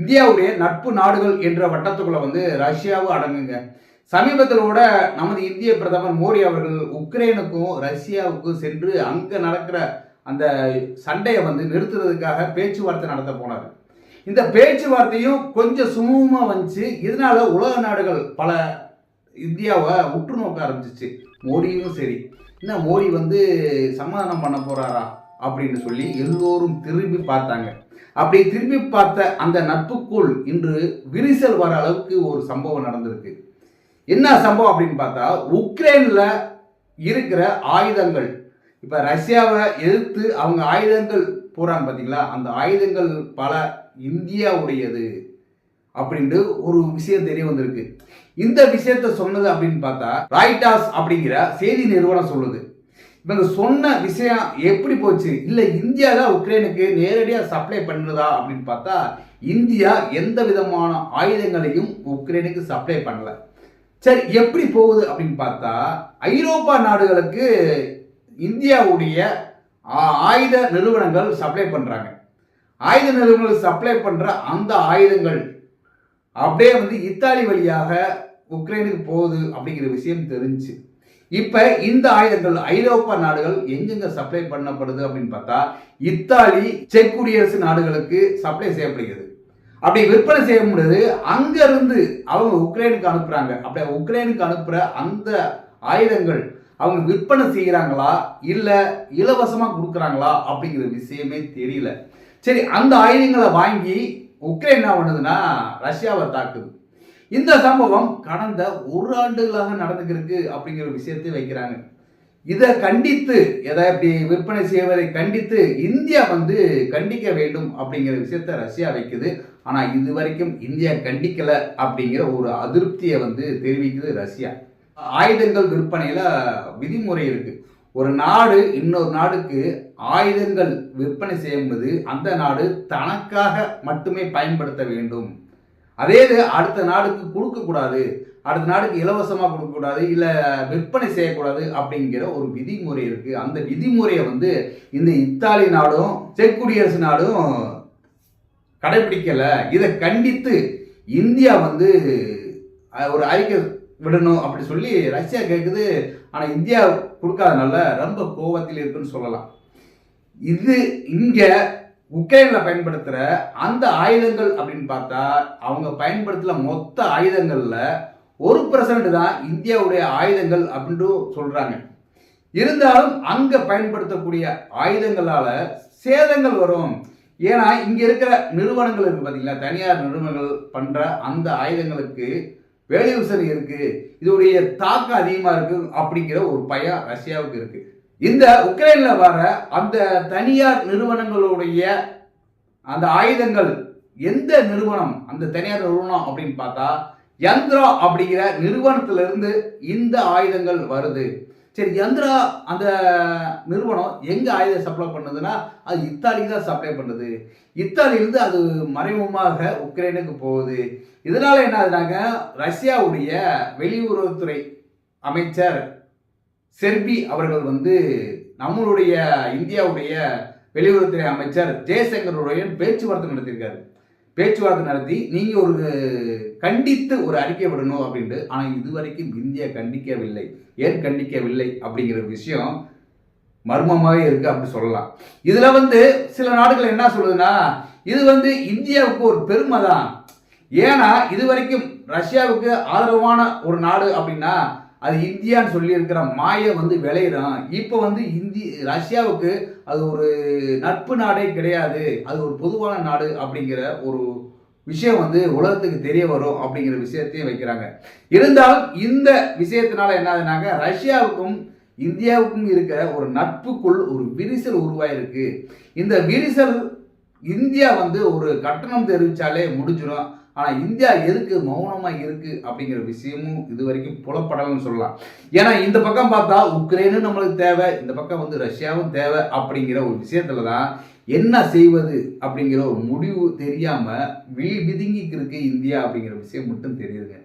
இந்தியாவுடைய நட்பு நாடுகள் என்ற வட்டத்துக்குள்ள வந்து ரஷ்யாவும் அடங்குங்க. சமீபத்தில் கூட நமது இந்திய பிரதமர் மோடி அவர்கள் உக்ரைனுக்கும் ரஷ்யாவுக்கும் சென்று அங்கே நடக்கிற அந்த சண்டையை வந்து நிறுத்துறதுக்காக பேச்சுவார்த்தை நடத்த போனார். இந்த பேச்சுவார்த்தையும் கொஞ்சம் சுமூகமாக வந்துச்சு. இதனால உலக நாடுகள் பல இந்தியாவை உற்று நோக்க ஆரம்பிச்சிச்சு. மோடியும் சரி. என்ன மோடி வந்து சமாதானம் பண்ண போறாரா அப்படின்னு சொல்லி எல்லோரும் திரும்பி பார்த்தாங்க. அப்படி திரும்பி பார்த்த அந்த நட்புக்குள் இன்று விரிசல் வர அளவுக்கு ஒரு சம்பவம் நடந்திருக்கு. என்ன சம்பவம் அப்படின்னு பார்த்தா உக்ரைனில் இருக்கிற ஆயுதங்கள் இப்போ ரஷ்யாவை எதிர்த்து அவங்க ஆயுதங்கள் போகிறாங்க பார்த்தீங்களா அந்த ஆயுதங்கள் பல இந்தியாவுடையது அப்படின்ட்டு ஒரு விஷயம் தெரிய வந்திருக்கு. இந்த விஷயத்த சொன்னது அப்படின்னு பார்த்தா ராய்டாஸ் அப்படிங்கிற செய்தி நிறுவனம் சொல்லுது. இவங்க சொன்ன விஷயம் எப்படி போச்சு? இல்லை இந்தியா தான் உக்ரைனுக்கு நேரடியாக சப்ளை பண்ணுதா அப்படின்னு பார்த்தா இந்தியா எந்த விதமான ஆயுதங்களையும் உக்ரைனுக்கு சப்ளை பண்ணல. சரி எப்படி போகுது அப்படின்னு பார்த்தா ஐரோப்பா நாடுகளுக்கு இந்தியாவுடைய ஆ- ஆயுத நிறுவனங்கள் சப்ளை பண்ணுறாங்க ஆயுத நிறுவனங்கள் சப்ளை பண்ணுற அந்த ஆயுதங்கள் அப்படியே வந்து இத்தாலி வழியாக உக்ரைனுக்கு போகுது அப்படிங்கிற விஷயம் தெரிஞ்சு. இப்போ இந்த ஆயுதங்கள் ஐரோப்பா நாடுகள் எங்கெங்க சப்ளை பண்ணப்படுது அப்படின்னு பார்த்தா இத்தாலி செக் குடியரசு நாடுகளுக்கு சப்ளை செய்யப்படுகிறது. அப்படி விற்பனை செய்ய முடியாது அங்கிருந்து அவங்க உக்ரைனுக்கு அனுப்புறாங்க. அப்படியே உக்ரைனுக்கு அனுப்புற அந்த ஆயுதங்கள் அவங்க விற்பனை செய்கிறாங்களா இல்லை இலவசமாக கொடுக்குறாங்களா? அப்படிங்கிற விஷயமே தெரியல. சரி அந்த ஆயுதங்களை வாங்கி உக்ரைன் என்ன பண்ணுதுன்னா ரஷ்யாவை தாக்குது. இந்த சம்பவம் கடந்த ஒரு ஆண்டுகளாக நடந்துக்கிருக்கு அப்படிங்கிற விஷயத்தை வைக்கிறாங்க. இதை கண்டித்து எதை இப்படி விற்பனை செய்வதை கண்டித்து இந்தியா வந்து கண்டிக்க வேண்டும் அப்படிங்கிற விஷயத்த ரஷ்யா வைக்குது. ஆனால் இது வரைக்கும் இந்தியா கண்டிக்கலை அப்படிங்கிற ஒரு அதிருப்தியை வந்து தெரிவிக்குது ரஷ்யா. ஆயுதங்கள் விற்பனையில் விதிமுறை இருக்குது ஒரு நாடு இன்னொரு நாடுக்கு ஆயுதங்கள் விற்பனை செய்யும்போது அந்த நாடு தனக்காக மட்டுமே பயன்படுத்த வேண்டும். அதே இது அடுத்த நாடுக்கு கொடுக்கக்கூடாது. அடுத்த நாடுக்கு இலவசமாக கொடுக்கக்கூடாது இல்லை விற்பனை செய்யக்கூடாது அப்படிங்கிற ஒரு விதிமுறை இருக்குது அந்த விதிமுறையை வந்து இந்த இத்தாலி நாடும் செக் குடியரசு நாடும் கடைபிடிக்கலை. இதை கண்டித்து இந்தியா வந்து ஒரு அறிக்கை விடணும் அப்படி சொல்லி ரஷ்யா கேட்குது ஆனால் இந்தியா கொடுக்காதனால ரொம்ப கோவத்தில் இருக்குன்னு சொல்லலாம். இது இங்கே உக்ரைன்ல பயன்படுத்துற அந்த ஆயுதங்கள் அப்படின்னு பார்த்தா அவங்க பயன்படுத்துகிற மொத்த ஆயுதங்கள்ல ஒரு பர்சன்ட் தான் இந்தியாவுடைய ஆயுதங்கள் அப்படின்ட்டு சொல்றாங்க. இருந்தாலும் அங்க பயன்படுத்தக்கூடிய ஆயுதங்களால சேதங்கள் வரும். ஏன்னா இங்க இருக்கிற நிறுவனங்கள் இருக்கு பார்த்தீங்களா தனியார் நிறுவனங்கள் பண்ற அந்த ஆயுதங்களுக்கு வேல்யூசன் இருக்கு. இதோடைய தாக்கம் அதிகமா இருக்கு அப்படிங்கிற ஒரு பயம் ரஷ்யாவுக்கு இருக்கு. இந்த உக்ரைனில் வர அந்த தனியார் நிறுவனங்களுடைய அந்த ஆயுதங்கள் எந்த நிறுவனம்? அந்த தனியார் நிறுவனம் அப்படின்னு பார்த்தா யந்திரா அப்படிங்கிற நிறுவனத்திலிருந்து இந்த ஆயுதங்கள் வருது. சரி யந்திரா அந்த நிறுவனம் எங்கே ஆயுதம் சப்ளை பண்ணுதுன்னா அது இத்தாலிக்கு தான் சப்ளை பண்ணுது. இத்தாலியிலிருந்து அது மறைமுகமாக உக்ரைனுக்கு போகுது. இதனால் என்ன ஆகுதுனாங்க ரஷ்யாவுடைய வெளியுறவுத்துறை அமைச்சர் செர்பி அவர்கள் வந்து நம்மளுடைய இந்தியாவுடைய வெளியுறவுத்துறை அமைச்சர் ஜெயசங்கருடைய பேச்சுவார்த்தை நடத்தியிருக்காரு. பேச்சுவார்த்தை நடத்தி நீங்கள் ஒரு கண்டித்து ஒரு அறிக்கை விடணும் அப்படின்ட்டு. ஆனால் இதுவரைக்கும் இந்தியா கண்டிக்கவில்லை. ஏன் கண்டிக்கவில்லை அப்படிங்கிற விஷயம் மர்மமாகவே இருக்குது அப்படி சொல்லலாம். இதில் வந்து சில நாடுகள் என்ன சொல்லுதுன்னா இது வந்து இந்தியாவுக்கு ஒரு பெருமை தான் ஏன்னா இது வரைக்கும் ரஷ்யாவுக்கு ஆதரவான ஒரு நாடு அப்படின்னா அது இந்தியான்னு சொல்லியிருக்கிற மாயை வந்து விளையிறான் இப்போ வந்து இந்தி ரஷ்யாவுக்கு அது ஒரு நட்பு நாடே கிடையாது. அது ஒரு பொதுவான நாடு அப்படிங்கிற ஒரு விஷயம் வந்து உலகத்துக்கு தெரிய வரும் அப்படிங்கிற விஷயத்தையும் வைக்கிறாங்க. இருந்தாலும் இந்த விஷயத்தினால என்ன ஆகுதுனாங்க ரஷ்யாவுக்கும் இந்தியாவுக்கும் இருக்கிற ஒரு நட்புக்குள் ஒரு விரிசல் உருவாயிருக்கு. இந்த விரிசல் இந்தியா வந்து ஒரு கட்டணம் தெரிவித்தாலே முடிஞ்சிடும் ஆனால் இந்தியா எதுக்கு மௌனமாக இருக்குது அப்படிங்கிற விஷயமும் இது வரைக்கும் புலப்படலன்னு சொல்லலாம். ஏன்னா இந்த பக்கம் பார்த்தா உக்ரைனும் நம்மளுக்கு தேவை இந்த பக்கம் வந்து ரஷ்யாவும் தேவை அப்படிங்கிற ஒரு விஷயத்துல தான் என்ன செய்வது அப்படிங்கிற ஒரு முடிவு தெரியாமல் விழி பிதுங்கிக்கு இருக்கு இந்தியா அப்படிங்கிற விஷயம் மட்டும் தெரியுதுங்க.